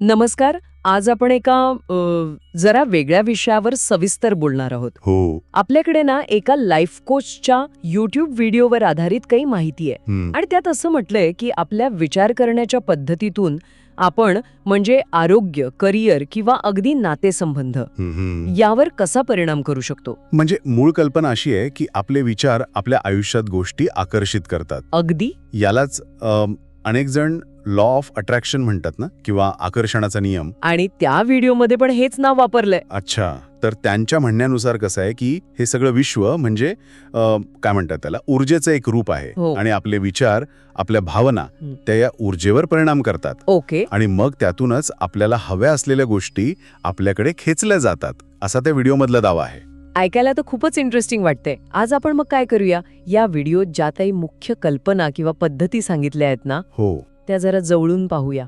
नमस्कार आज आपण एका जरा वेगळ्या विषयावर सविस्तर बोलणार आहोत. हो. आपल्याकडे ना एका लाईफ कोचच्या युट्यूब व्हिडिओवर आधारित काही माहिती आहे. आणि त्यात असं म्हटलंय की आपल्या विचार करण्याच्या पद्धतीतून आपण म्हणजे आरोग्य करिअर किंवा अगदी नातेसंबंध. यावर कसा परिणाम करू शकतो? म्हणजे मूळ कल्पना अशी आहे की आपले विचार आपल्या आयुष्यात गोष्टी आकर्षित करतात. अगदी. यालाच अनेक जण लॉ ऑफ अट्रॅक्शन म्हणतात ना किंवा आकर्षणाचा नियम. आणि त्या व्हिडिओमध्ये पण हेच नाव वापरलंय. अच्छा तर त्यांच्या म्हणण्यानुसार कसं आहे की हे सगळं विश्व म्हणजे अ, काय म्हणतात त्याला ऊर्जेचं एक रूप आहे. हो. आणि आपले विचार आपल्या भावना हं. त्या या ऊर्जेवर परिणाम करतात. ओके. आणि मग त्यातूनच आपल्याला हव्या असलेल्या गोष्टी आपल्याकडे खेचल्या जातात. असा त्या व्हिडिओमधला दावा आहे. ऐकायला तर खूपच इंटरेस्टिंग वाटतंय. आज आपण मग काय करूया? या व्हिडिओत ज्या काही मुख्य कल्पना किंवा पद्धती सांगितल्या आहेत ना हो. त्या जरा जवळून पाहूया.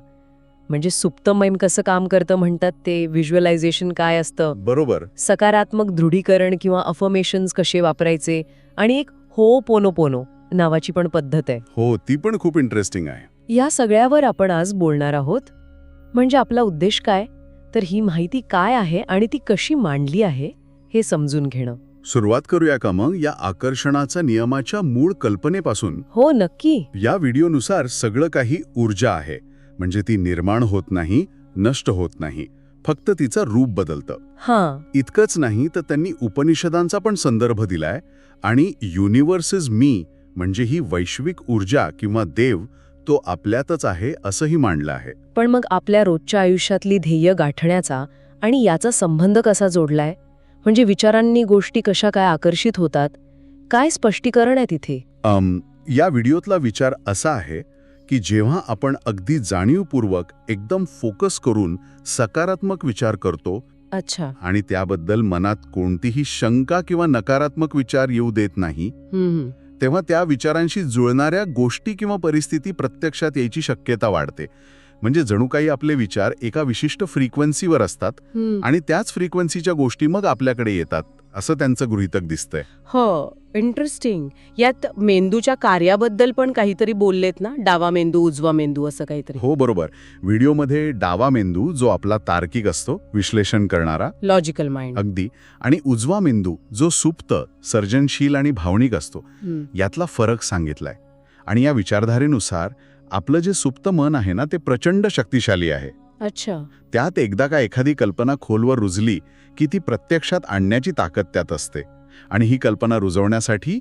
म्हणजे सुप्तमैम कसं काम करतं म्हणतात ते व्हिज्युअलायझेशन काय असतं? बरोबर. सकारात्मक दृढीकरण किंवा अफर्मेशन्स कसे वापरायचे? आणि एक हो पोनो पोनो नावाची पण पद्धत आहे. हो ती पण खूप इंटरेस्टिंग आहे. या सगळ्यावर आपण आज बोलणार आहोत. म्हणजे आपला उद्देश काय? तर ही माहिती काय आहे आणि ती कशी मांडली आहे? हे समजून घेणं. सुरुवात करूया का मग या आकर्षणाचा नियमाच्या मूळ कल्पनेपासून? हो नक्की. या व्हिडिओनुसार सगळं काही ऊर्जा आहे. म्हणजे ती निर्माण होत नाही नष्ट होत नाही. फक्त तिचं रूप बदलतं. हां. इतकंच नाही तर त्यांनी उपनिषदांचा पण संदर्भ दिलाय. आणि युनिव्हर्स इज मी म्हणजे ही वैश्विक ऊर्जा किंवा देव तो आपल्यातच आहे असंही मांडलं आहे. पण मग आपल्या रोजच्या आयुष्यातली ध्येय गाठण्याचा आणि याचा संबंध कसा जोडलाय? म्हणजे विचारांनी गोष्टी कशा काय आकर्षित होतात? काय स्पष्टीकरण आहे तिथे? या व्हिडिओतला विचार असा आहे की जेव्हा आपण अगदी जाणीवपूर्वक एकदम फोकस करून सकारात्मक विचार करतो अच्छा. आणि त्याबद्दल मनात कोणतीही शंका किंवा नकारात्मक विचार येऊ देत नाही तेव्हा त्या विचारांशी जुळणाऱ्या गोष्टी किंवा परिस्थिती प्रत्यक्षात यायची शक्यता वाढते. म्हणजे जणू काही आपले विचार एका विशिष्ट फ्रिक्वेन्सीवर असतात. आणि त्याच फ्रिक्वेन्सीच्या गोष्टी मग आपल्याकडे येतात असं त्यांचं गृहितक दिसतंय. हो इंटरेस्टिंग यात मेंदूच्या कार्याबद्दल पण काहीतरी बोललेत ना डावा मेंदू उजवा मेंदू असं काहीतरी. हो बरोबर. व्हिडिओमध्ये डावा मेंदू जो आपला तार्किक असतो विश्लेषण करणारा. लॉजिकल माइंड अगदी. आणि उजवा मेंदू जो सुप्त सर्जनशील आणि भावनिक असतो यातला फरक सांगितलाय. आणि या विचारधारेनुसार आपलं जे सुप्त मन आहे ना ते प्रचंड शक्तिशाली आहे. अच्छा. त्यात एकदा का एखादी कल्पना खोलवर रुजली की ती प्रत्यक्षात आणण्याची ताकद त्यात असते. आणि ही कल्पना रुजवण्यासाठी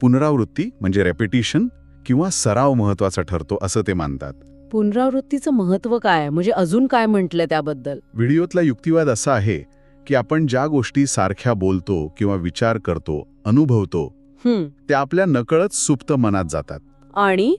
पुनरावृत्ती म्हणजे रेपिटिशन किंवा सराव महत्त्वाचा ठरतो असं ते मानतात. पुनरावृत्तीचं महत्त्व काय? म्हणजे अजून काय म्हटलं त्याबद्दल? व्हिडिओतला युक्तिवाद असा आहे की आपण ज्या गोष्टी सारख्या बोलतो किंवा विचार करतो अनुभवतो त्या आपल्या नकळत सुप्त मनात जातात. आणि?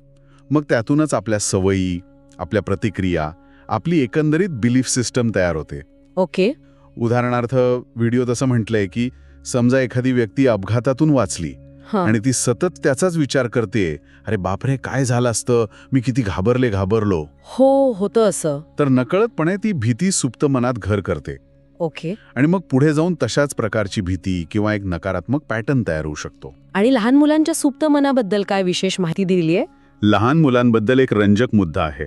मग त्यातूनच आपल्या सवयी आपल्या प्रतिक्रिया आपली एकंदरीत बिलीफ सिस्टम तयार होते. ओके. उदाहरणार्थ व्हिडिओ तसं म्हटलंय की समजा एखादी व्यक्ती अपघातातून वाचली आणि ती सतत त्याचाच विचार करते अरे बापरे काय झालं असतं? मी किती घाबरले घाबरलो. हो होतं असं. तर नकळतपणे ती भीती सुप्त मनात घर करते. ओके. आणि मग पुढे जाऊन तशाच प्रकारची भीती किंवा एक नकारात्मक पॅटर्न तयार होऊ शकतो. आणि लहान मुलांच्या सुप्त मनाबद्दल काय विशेष माहिती दिली आहे लहान मुलांबद्दल एक रंजक मुद्दा आहे.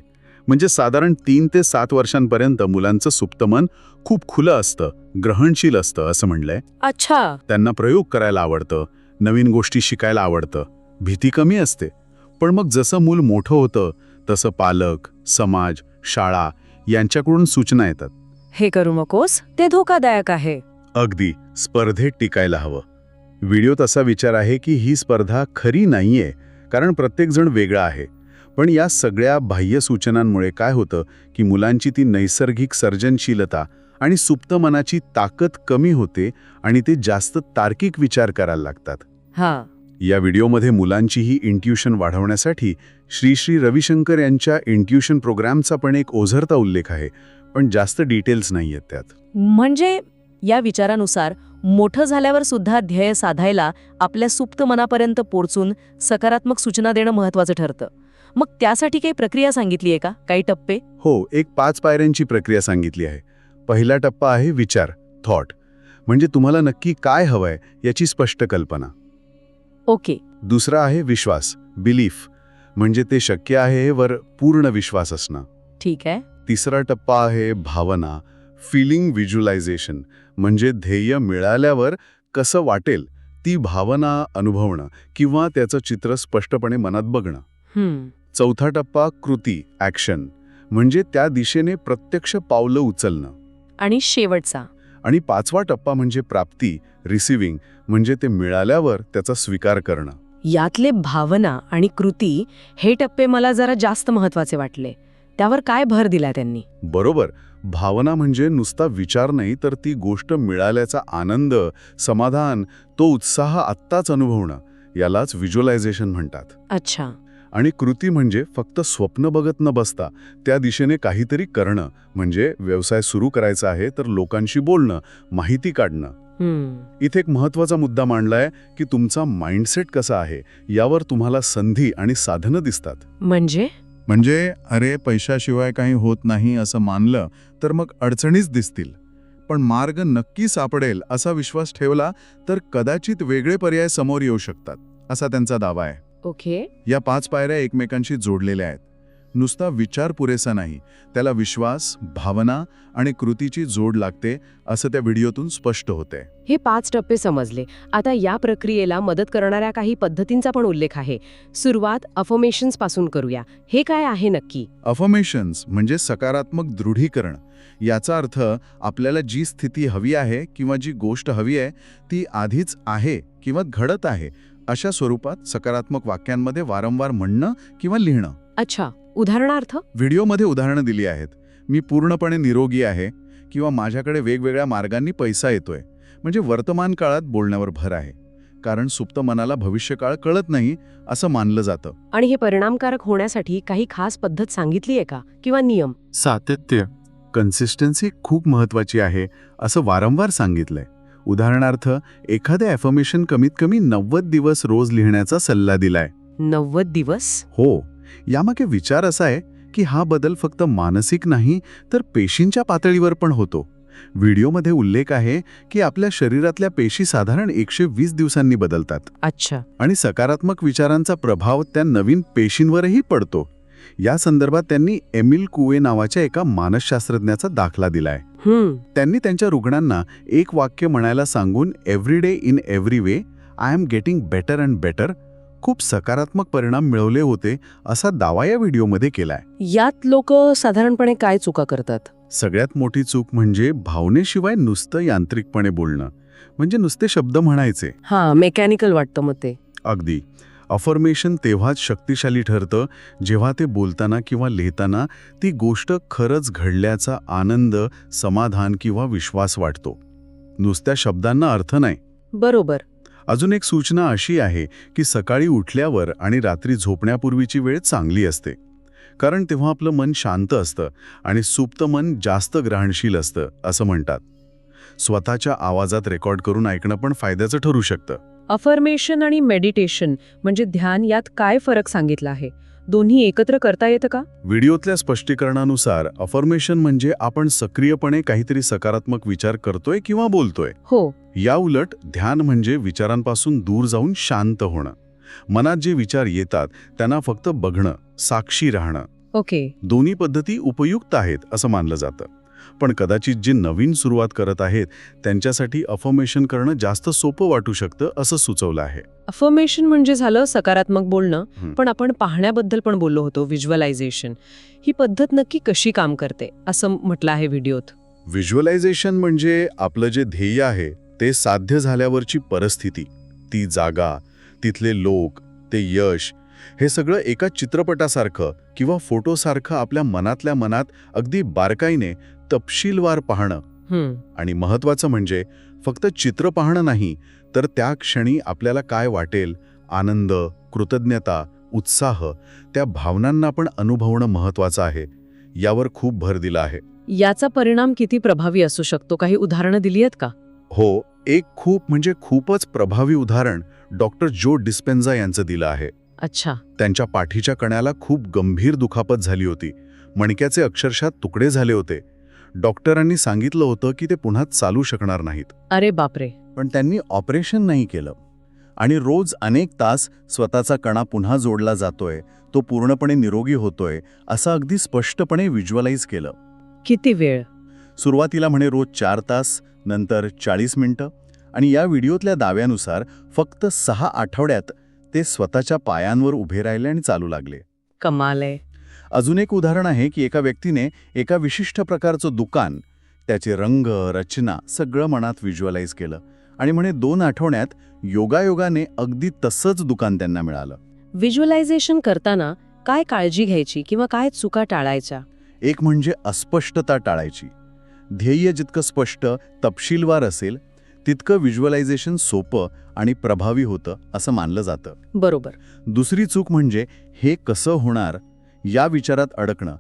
म्हणजे साधारण तीन ते सात वर्षांपर्यंत मुलांचं सुप्त मन खूप खुलं असतं ग्रहणशील असतं असं म्हणलंय. अच्छा. त्यांना प्रयोग करायला आवडतं नवीन गोष्टी शिकायला आवडतं भीती कमी असते. पण मग जसं मूल मोठं होतं तसं पालक समाज शाळा यांच्याकडून सूचना येतात. हे करू नकोस ते धोकादायक आहे. अगदी स्पर्धेत टिकायला हवं. व्हिडिओत असा विचार आहे की ही स्पर्धा खरी नाहीये कारण प्रत्येकजण वेगळा आहे. पण या सगळ्या बाह्य सूचनांमुळे काय होतं की मुलांची ती नैसर्गिक सर्जनशीलता आणि सुप्त मनाची ताकद कमी होते आणि ते जास्त तार्किक विचार करायला लागतात. हा. या व्हिडिओमध्ये मुलांची ही इंट्युशन वाढवण्यासाठी श्री श्री रविशंकर यांच्या इंट्युशन प्रोग्रामचा पण एक ओझरता उल्लेख आहे पण जास्त डिटेल्स नाही आहेत त्यात. म्हणजे या विचारानुसार मोठं झाल्यावर सुद्धा ध्येय साधायला आपल्या सुप्त मनापर्यंत पोचून सकारात्मक सूचना देणं महत्वाचं ठरतं. मग त्यासाठी काही प्रक्रिया सांगितली आहे का? काही टप्पे? हो एक पाच पायऱ्यांची प्रक्रिया सांगितली आहे. पहिला टप्पा आहे विचार थॉट म्हणजे तुम्हाला नक्की काय हवंय याची स्पष्ट कल्पना. ओके. दुसरा आहे विश्वास बिलीफ म्हणजे ते शक्य आहे वर पूर्ण विश्वास असणं. ठीक आहे. तिसरा टप्पा आहे भावना फिलिंग व्हिज्युलायझेशन म्हणजे ध्येय मिळाल्यावर कसं वाटेल ती भावना अनुभवणं किंवा त्याचं चित्र स्पष्टपणे मनात बघणं. चौथा टप्पा कृती ॲक्शन म्हणजे त्या दिशेने प्रत्यक्ष पावलं उचलणं. आणि शेवटचा. आणि पाचवा टप्पा म्हणजे प्राप्ती रिसिव्हिंग म्हणजे ते मिळाल्यावर त्याचा स्वीकार करणं. यातले भावना आणि कृती हे टप्पे मला जरा जास्त महत्त्वाचे वाटले. त्यावर काय भर दिला त्यांनी? बरोबर. भावना म्हणजे नुसता विचार नाही तर ती गोष्ट मिळाल्याचा आनंद समाधान तो उत्साह आत्ताच अनुभवणं यालाच व्हिज्युअलायझेशन म्हणतात. अच्छा. आणि कृती म्हणजे फक्त स्वप्न बघत न बसता त्या दिशेने काहीतरी करणं म्हणजे व्यवसाय सुरू करायचा आहे तर लोकांशी बोलणं माहिती काढणं. इथे एक महत्त्वाचा मुद्दा मांडलाय की तुमचा माइंडसेट कसा आहे यावर तुम्हाला संधी आणि साधनं दिसतात. म्हणजे? म्हणजे अरे पैशाशिवाय काही होत नाही असं मानलं तर मग अडचणीच दिसतील. पण मार्ग नक्की सापडेल असा विश्वास ठेवला तर कदाचित वेगळे पर्याय समोर येऊ शकतात असा त्यांचा दावा आहे. ओके. या पाच पायऱ्या एकमेकांशी जोडलेल्या आहेत. नुसता विचार पुरेसा नाही. त्याला विश्वास भावना आणि कृतीची जोड लागते असं त्या व्हिडिओतून स्पष्ट होते. हे पाच टप्पे समजले. आता या प्रक्रियेला मदत करणाऱ्या काही पद्धतींचा पण उल्लेख आहे. सुरुवात अफर्मेशन्सपासून करूया. हे काय आहे नक्की? अफर्मेशन्स म्हणजे सकारात्मक दृढीकरण. याचा अर्थ आपल्याला जी स्थिती हवी आहे किंवा जी गोष्ट हवी आहे ती आधीच आहे किंवा घडत आहे अशा स्वरूपात सकारात्मक वाक्यांमध्ये वारंवार म्हणणं किंवा लिहिणं. अच्छा. उदाहरणार्थ? व्हिडिओमध्ये उदाहरणं दिली आहेत. मी पूर्णपणे निरोगी आहे किंवा माझ्याकडे वेगवेगळ्या मार्गांनी पैसा येतोय. म्हणजे वर्तमान काळात बोलण्यावर भर आहे. कारण सुप्त मनाला भविष्यकाळ कळत नाही असं मानलं जातं. आणि हे परिणामकारक होण्यासाठी काही खास पद्धत सांगितली आहे का? किंवा नियम? सातत्य कन्सिस्टन्सी खूप महत्वाची आहे असं वारंवार सांगितलंय. उदाहरणार्थ एखादे ॲफर्मेशन कमीत कमी नव्वद दिवस रोज लिहिण्याचा सल्ला दिलाय. नव्वद दिवस? हो. यामागे विचार असा आहे की हा बदल फक्त मानसिक नाही तर पेशींच्या पातळीवर पण होतो. व्हिडिओमध्ये उल्लेख आहे की आपल्या शरीरातल्या पेशी साधारण एकशे वीस दिवसांनी बदलतात. अच्छा. आणि सकारात्मक विचारांचा प्रभाव त्या नवीन पेशींवरही पडतो. या संदर्भात त्यांनी एमिल कुवे नावाच्या एका मानसशास्त्रज्ञाचा दाखला दिलाय. त्यांनी त्यांच्या रुग्णांना एक वाक्य म्हणायला सांगून every day in every way I am getting better and better खूप सकारात्मक परिणाम मिळवले होते असा दावा या व्हिडिओमध्ये केलाय. यात लोक साधारणपणे काय चुका करतात? सगळ्यात मोठी चूक म्हणजे भावनेशिवाय नुसतं यांत्रिकपणे बोलणं. म्हणजे नुसते शब्द म्हणायचे. हा मेकॅनिकल वाटतं मग ते. अगदी. अफर्मेशन तेव्हाच शक्तिशाली ठरतं जेव्हा ते बोलताना किंवा लिहिताना ती गोष्ट खरंच घडल्याचा आनंद समाधान किंवा विश्वास वाटतो. नुसत्या शब्दांना अर्थ नाही. बरोबर. अजून एक सूचना अशी आहे की सकाळी उठल्यावर आणि रात्री झोपण्यापूर्वीची वेळ चांगली असते. कारण तेव्हा आपलं मन शांत असतं आणि सुप्त मन जास्त ग्रहणशील असतं असं म्हणतात. स्वतःच्या आवाजात रेकॉर्ड करून ऐकणं पण फायद्याचं ठरू शकतं. अफर्मेशन आणि मेडिटेशन म्हणजे ध्यान यात काय फरक सांगितला आहे? दोन्ही एकत्र करता येतं का? व्हिडिओतल्या स्पष्टीकरणानुसार अफर्मेशन म्हणजे आपण सक्रियपणे काहीतरी सकारात्मक विचार करतोय किंवा बोलतोय. हो. या उलट ध्यान म्हणजे विचारांपासून दूर जाऊन शांत होणं. मनात जे विचार येतात त्यांना फक्त बघणं साक्षी राहणं. ओके. दोन्ही पद्धती उपयुक्त आहेत असं मानलं जातं. पण कदाचित जे नवीन सुरुवात करत आहेत त्यांच्यासाठी अफर्मेशन करणं जास्त सोपं वाटू शकतं असं सुचवलं आहे. अफर्मेशन म्हणजे झालं सकारात्मक बोलणं. पण आपण पाहण्याबद्दल पण बोललो होतो व्हिज्युअलायझेशन ही पद्धत नक्की कशी काम करते असं म्हटलं आहे व्हिडिओत. व्हिज्युअलायझेशन म्हणजे आपलं जे ध्येय आहे ते साध्य झाल्यावरची परिस्थिती. ती जागा तिथले लोक ते यश हे सगळं एका चित्रपटासारखं किंवा फोटोसारखं आपल्या मनातल्या मनात अगदी बारकाईने तपशीलवार पाहणं. आणि महत्वाचं म्हणजे फक्त चित्र पाहणं नाही तर त्या क्षणी आपल्याला काय वाटेल? आनंद कृतज्ञता उत्साह त्या भावनांना पण अनुभवणं महत्वाचं आहे. यावर खूप भर दिला आहे. याचा परिणाम किती प्रभावी असू शकतो? काही उदाहरणं दिली आहेत का? हो एक खूप म्हणजे खूपच प्रभावी उदाहरण डॉक्टर जो डिस्पेन्झा यांचं दिलं आहे. अच्छा. त्यांच्या पाठीच्या कण्याला खूप गंभीर दुखापत झाली होती. मणक्याचे अक्षरशः तुकडे झाले होते. डॉक्टरांनी सांगितलं होतं की ते पुन्हा चालू शकणार नाहीत. अरे बापरे. पण त्यांनी ऑपरेशन नाही केलं. आणि रोज अनेक तास स्वतःचा कणा पुन्हा जोडला जातोय तो पूर्णपणे निरोगी होतोय असं अगदी स्पष्टपणे व्हिज्युअलाइज केलं. किती वेळ? सुरुवातीला म्हणे रोज चार तास नंतर चाळीस मिनिटं आणि या व्हिडिओतल्या दाव्यानुसार फक्त सहा आठवड्यात ते स्वतःच्या पायांवर उभे राहिले आणि चालू लागले. कमाल आहे. अजून एक उदाहरण आहे की एका व्यक्तीने एका विशिष्ट प्रकारचं दुकान त्याचे रंग रचना सगळं मनात व्हिज्युअलाइज केलं आणि म्हणे दोन आठवड्यात योगायोगाने अगदी तसंच दुकान त्यांना मिळालं. व्हिज्युअलायझेशन करताना काय काळजी घ्यायची किंवा काय चुका टाळायच्या? एक म्हणजे अस्पष्टता टाळायची. ध्येय जितकं स्पष्ट तपशीलवार असेल तितकं व्हिज्युअलायझेशन सोपं आणि प्रभावी होतं असं मानलं जातं. बरोबर. दुसरी चूक म्हणजे हे कसं होणार या विचारात अडकणं.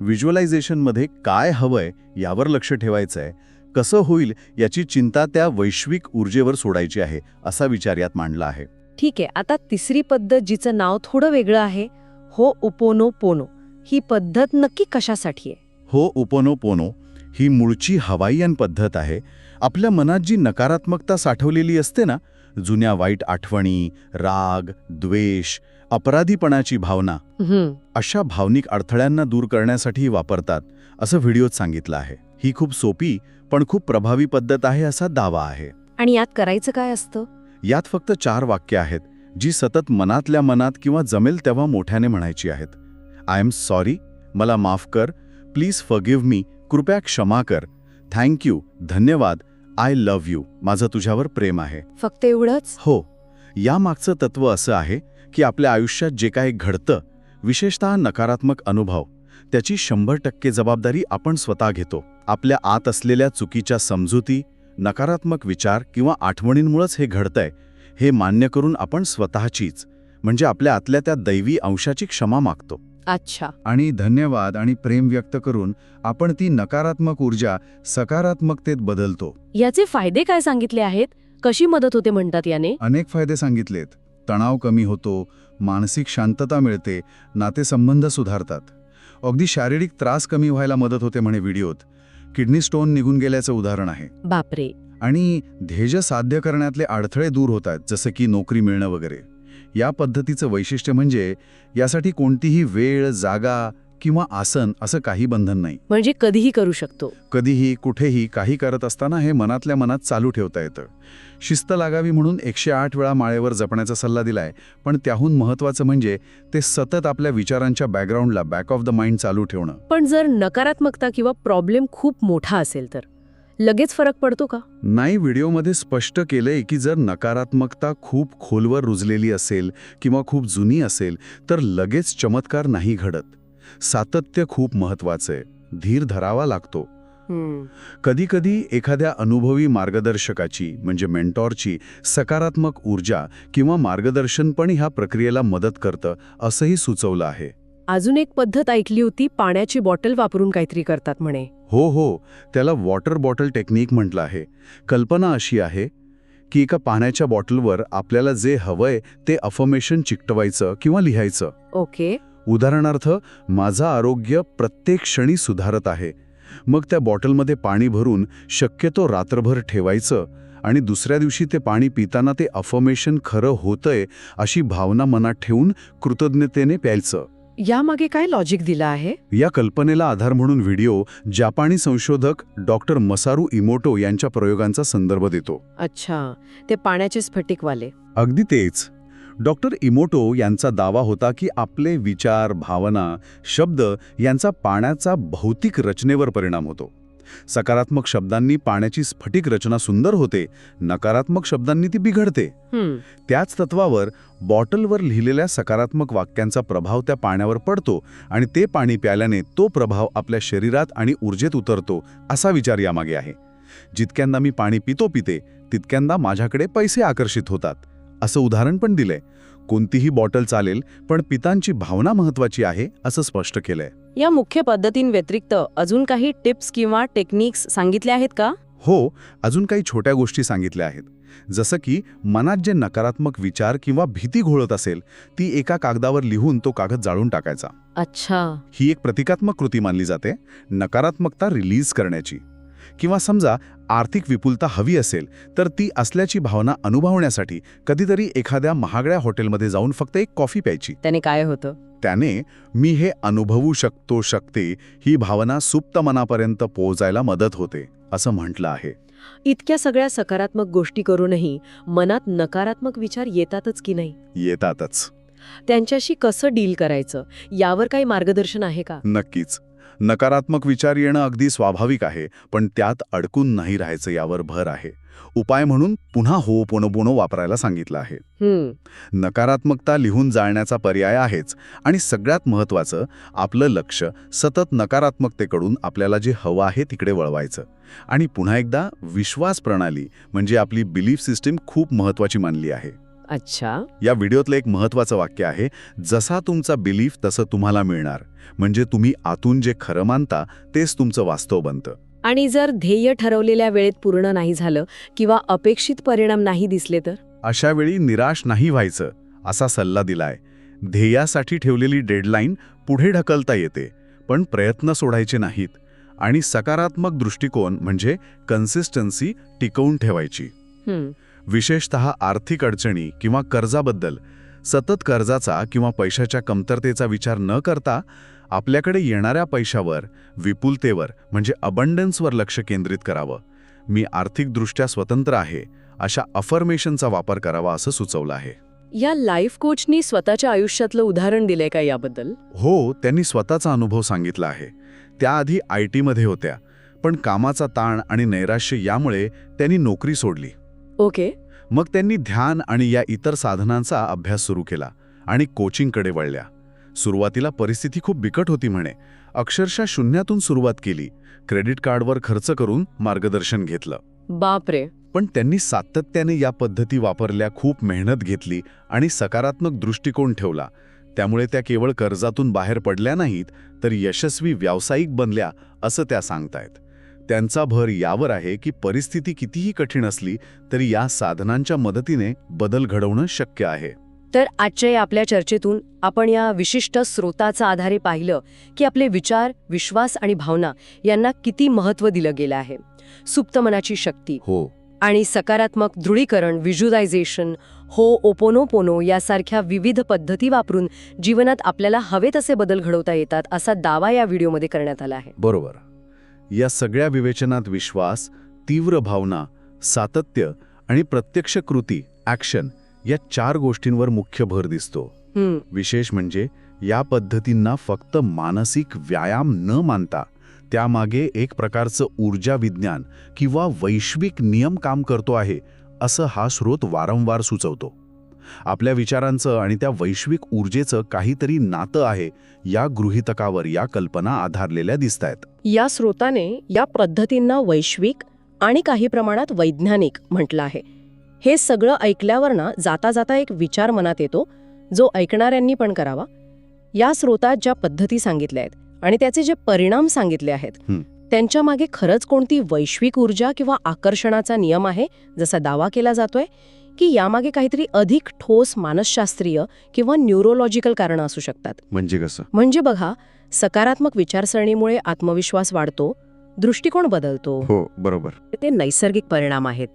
व्हिज्युअलायझेशनमध्ये काय हवंय यावर लक्ष ठेवायचं आहे कसं होईल याची चिंता त्या वैश्विक ऊर्जेवर सोडायची आहे असा विचार यात मांडला आहे. ठीक आहे आता तिसरी पद्धत जिचं नाव थोडं वेगळं आहे हो उपोनो पोनो ही पद्धत नक्की कशासाठी आहे? हो उपोनो पोनो ही मूळची हवाईयन पद्धत आहे. आपल्या मनात जी नकारात्मकता साठवलेली असते ना जुन्या वाईट आठवणी राग द्वेष अपराधीपणाची भावना अशा भावनिक अडथळ्यांना दूर करण्यासाठी वापरतात असं व्हिडिओत सांगितलं आहे. ही खूप सोपी पण खूप प्रभावी पद्धत आहे असा दावा आहे. आणि यात करायचं काय असतं? यात फक्त चार वाक्य आहेत जी सतत मनातल्या मनात किंवा जमेल तेव्हा मोठ्याने म्हणायची आहेत. आय एम सॉरी मला माफ कर प्लीज फगिव्ह मी कृपया क्षमा कर थँक्यू धन्यवाद आय लव्ह यू. माझं तुझ्यावर प्रेम आहे. फक्त एवढंच? हो. यामागचं तत्व असं आहे की आपल्या आयुष्यात जे काही घडतं विशेषतः नकारात्मक अनुभव त्याची शंभर टक्के जबाबदारी आपण स्वतः घेतो. आपल्या आत असलेल्या चुकीच्या समजुती नकारात्मक विचार किंवा आठवणींमुळेच हे घडतंय हे मान्य करून आपण स्वतःचीच म्हणजे आपल्या आतल्या त्या दैवी अंशाची क्षमा मागतो. अच्छा. आणि धन्यवाद आणि प्रेम व्यक्त करून आपण ती नकारात्मक ऊर्जा सकारात्मकतेत बदलतो. याचे फायदे काय सांगितले आहेत? कशी मदत होते म्हणतात याने? अनेक फायदे सांगितलेत. तणाव कमी होतो मानसिक शांतता मिळते नातेसंबंध सुधारतात. अगदी शारीरिक त्रास कमी व्हायला मदत होते म्हणे व्हिडिओत. किडनी स्टोन निघून गेल्याचं उदाहरण आहे. बापरे. आणि ध्येय साध्य करण्यातले अडथळे दूर होत आहेत जसं की नोकरी मिळणं वगैरे. या पद्धतीचं वैशिष्ट्य म्हणजे यासाठी कोणतीही वेळ जागा किंवा आसन असं काही बंधन नाही. म्हणजे कधीही करू शकतो. कधीही कुठेही काही करत असताना हे मनातल्या मनात चालू ठेवता येतं. शिस्त लागावी म्हणून एकशे आठ वेळा माळेवर जपण्याचा सल्ला दिलाय पण त्याहून महत्त्वाचं म्हणजे ते सतत आपल्या विचारांच्या बॅकग्राऊंडला बॅक ऑफ द माइंड चालू ठेवणं. पण जर नकारात्मकता किंवा प्रॉब्लेम खूप मोठा असेल तर? लगेच फरक पडतो का? नाही व्हिडिओमध्ये स्पष्ट केलंय की जर नकारात्मकता खूप खोलवर रुजलेली असेल किंवा खूप जुनी असेल तर लगेच चमत्कार नाही घडत. सातत्य खूप महत्वाचं आहे. धीर धरावा लागतो. कधीकधी एखाद्या अनुभवी मार्गदर्शकाची म्हणजे मेंटॉरची सकारात्मक ऊर्जा किंवा मार्गदर्शन पण ह्या प्रक्रियेला मदत करतं असंही सुचवलं आहे. अजून एक पद्धत ऐकली होती पाण्याची बॉटल वापरून काहीतरी करतात म्हणे. हो हो त्याला वॉटर बॉटल टेक्निक म्हटलं आहे. कल्पना अशी आहे की एका पाण्याच्या बॉटलवर आपल्याला जे हवंय ते अफर्मेशन चिकटवायचं किंवा लिहायचं. ओके. उदाहरणार्थ माझं आरोग्य प्रत्येक क्षणी सुधारत आहे. मग त्या बॉटलमध्ये पाणी भरून शक्यतो रात्रभर ठेवायचं आणि दुसऱ्या दिवशी ते पाणी पिताना ते अफर्मेशन खरं होतंय अशी भावना मनात ठेवून कृतज्ञतेने प्यायचं. यामागे काय लॉजिक दिलं आहे? या कल्पनेला आधार म्हणून व्हिडिओ जापानी संशोधक डॉक्टर मसारू इमोटो यांच्या प्रयोगांचा संदर्भ देतो. अच्छा ते पाण्याचे स्फटिकवाले. अगदी तेच. डॉक्टर इमोटो यांचा दावा होता की आपले विचार भावना शब्द यांचा पाण्याचा भौतिक रचनेवर परिणाम होतो. सकारात्मक शब्दांनी पाण्याची स्फटिक रचना सुंदर होते नकारात्मक शब्दांनी ती बिघडते. त्याच तत्वावर बॉटलवर लिहिलेल्या सकारात्मक वाक्यांचा प्रभाव त्या पाण्यावर पडतो आणि ते पाणी प्यायल्याने तो प्रभाव आपल्या शरीरात आणि ऊर्जेत उतरतो असा विचार यामागे आहे. जितक्यांदा मी पाणी पितो पिते तितक्यांदा माझ्याकडे पैसे आकर्षित होतात. असं उदाहरण पण दिलंय. कोणतीही बॉटल चालेल पण पितांची भावना महत्वाची आहे असं स्पष्ट केलंय. या मुख्य पद्धतींव्यतिरिक्त अजून काही टिप्स किंवा टेक्निक्स सांगितल्या आहेत का? हो अजून काही छोट्या गोष्टी सांगितल्या आहेत. जसं की मनात जे नकारात्मक विचार किंवा भीती घोळत असेल ती एका कागदावर लिहून तो कागद जाळून टाकायचा. अच्छा. ही एक प्रतिकात्मक कृती मानली जाते नकारात्मकता रिलीज करण्याची. किंवा समजा आर्थिक विपुलता हवी असेल तर ती असल्याची भावना अनुभवण्यासाठी कधीतरी एखाद्या महागड्या हॉटेलमध्ये जाऊन फक्त एक कॉफी प्यायची. त्याने काय होतं? त्याने मी हे अनुभवू शकतो शकते ही भावना सुप्त मनापर्यंत पोहोचायला मदत होते असं म्हटलं आहे. इतक्या सगळ्या सकारात्मक गोष्टी करूनही मनात नकारात्मक विचार येतातच की नाही? येतातच. त्यांच्याशी कसं डील करायचं? यावर काही मार्गदर्शन आहे का? नक्कीच. नकारात्मक विचार येणं अगदी स्वाभाविक आहे पण त्यात अडकून नाही राहायचं यावर भर आहे. उपाय म्हणून पुन्हा हो पोनो वापरायला सांगितलं आहे. नकारात्मकता लिहून जाळण्याचा पर्याय आहेच आणि सगळ्यात महत्त्वाचं आपलं लक्ष सतत नकारात्मकतेकडून आपल्याला जे हवं आहे तिकडे वळवायचं. आणि पुन्हा एकदा विश्वास प्रणाली म्हणजे आपली बिलीफ सिस्टीम खूप महत्त्वाची मानली आहे. अच्छा. या व्हिडिओतलं एक महत्त्वाचं वाक्य आहे जसा तुमचा बिलीफ तसं तुम्हाला मिळणार. म्हणजे तुम्ही आतून जे खरं मानता तेच तुमचं वास्तव बनतं. आणि जर ध्येय ठरवलेल्या वेळेत पूर्ण नाही झालं किंवा अपेक्षित परिणाम नाही दिसले तर? अशा वेळी निराश नाही व्हायचं असा सल्ला दिलाय. ध्येयासाठी ठेवलेली डेडलाईन पुढे ढकलता येते पण प्रयत्न सोडायचे नाहीत. आणि सकारात्मक दृष्टिकोन म्हणजे कन्सिस्टन्सी टिकवून ठेवायची. विशेषतः आर्थिक अडचणी किंवा कर्जाबद्दल सतत कर्जाचा किंवा पैशाच्या कमतरतेचा विचार न करता आपल्याकडे येणाऱ्या पैशावर विपुलतेवर म्हणजे अबंडन्सवर लक्ष केंद्रित करावं. मी आर्थिकदृष्ट्या स्वतंत्र आहे अशा अफर्मेशनचा वापर करावा असं सुचवलं आहे. या लाईफ कोचनी स्वतःच्या आयुष्यातलं उदाहरण दिलंय का याबद्दल? हो त्यांनी स्वतःचा अनुभव सांगितला आहे. त्याआधी आय टीमध्ये होत्या पण कामाचा ताण आणि नैराश्य यामुळे त्यांनी नोकरी सोडली. ओके. मग त्यांनी ध्यान आणि या इतर साधनांचा अभ्यास सुरू केला आणि कोचिंगकडे वळल्या. सुरुवातीला परिस्थिती खूप बिकट होती म्हणे. अक्षरशः शून्यातून सुरुवात केली. क्रेडिट कार्डवर खर्च करून मार्गदर्शन घेतलं. बापरे. पण त्यांनी सातत्याने या पद्धती वापरल्या खूप मेहनत घेतली आणि सकारात्मक दृष्टिकोन ठेवला. त्यामुळे त्या केवळ कर्जातून बाहेर पडल्या नाहीत तर यशस्वी व्यावसायिक बनल्या असं त्या सांगतायत. त्यांचा भर यावर आहे की परिस्थिती कितीही कठीण असली तरी या साधनांच्या मदतीने बदल घडवणं शक्य आहे. तर आजच्या या आपल्या चर्चेतून आपण या विशिष्ट स्रोताचा आधारे पाहिलं की आपले विचार विश्वास आणि भावना यांना किती महत्त्व दिलं गेलं आहे. सुप्त मनाची शक्ती हो. आणि सकारात्मक दृढीकरण व्हिज्युलायझेशन हो ओपोनोपोनो यासारख्या विविध पद्धती वापरून जीवनात आपल्याला हवे तसे बदल घडवता येतात असा दावा या व्हिडिओमध्ये करण्यात आला आहे. बरोबर. या सगळ्या विवेचनात विश्वास तीव्र भावना सातत्य आणि प्रत्यक्ष कृती ॲक्शन या चार गोष्टींवर मुख्य भर दिसतो. विशेष म्हणजे या पद्धतींना फक्त मानसिक व्यायाम न मानता त्यामागे एक प्रकारचं ऊर्जा विज्ञान किंवा वैश्विक नियम काम करतो आहे असं हा स्रोत वारंवार सुचवतो. आपल्या विचारांचं आणि त्या वैश्विक ऊर्जेचं काहीतरी नातं आहे या गृहितकावर या कल्पना आधारलेल्या दिसतायत. या स्रोताने या पद्धतींना वैश्विक आणि काही प्रमाणात वैज्ञानिक म्हटलं आहे. हे सगळं ऐकल्यावर ना जाता जाता एक विचार मनात येतो जो ऐकणाऱ्यांनी पण करावा. या स्रोतात ज्या पद्धती सांगितल्या आहेत आणि त्याचे जे परिणाम सांगितले आहेत. त्यांच्या मागे खरंच कोणती वैश्विक ऊर्जा किंवा आकर्षणाचा नियम आहे जसा दावा केला जातोय? की यामागे काहीतरी अधिक ठोस मानसशास्त्रीय किंवा न्यूरोलॉजिकल कारणं असू शकतात? म्हणजे कसं? म्हणजे बघा सकारात्मक विचारसरणीमुळे आत्मविश्वास वाढतो दृष्टिकोन बदलतो. हो बरोबर. ते नैसर्गिक परिणाम आहेत.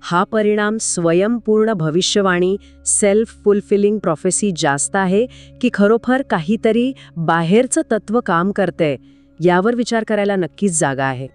हा परिणाम स्वयंपूर्ण भविष्यवाणी सेल्फ फुलफिलिंग प्रोफेसी जास्त आहे की खरोखर काहीतरी बाहेरचं तत्व काम करतंय. यावर विचार करायला नक्कीच जागा आहे.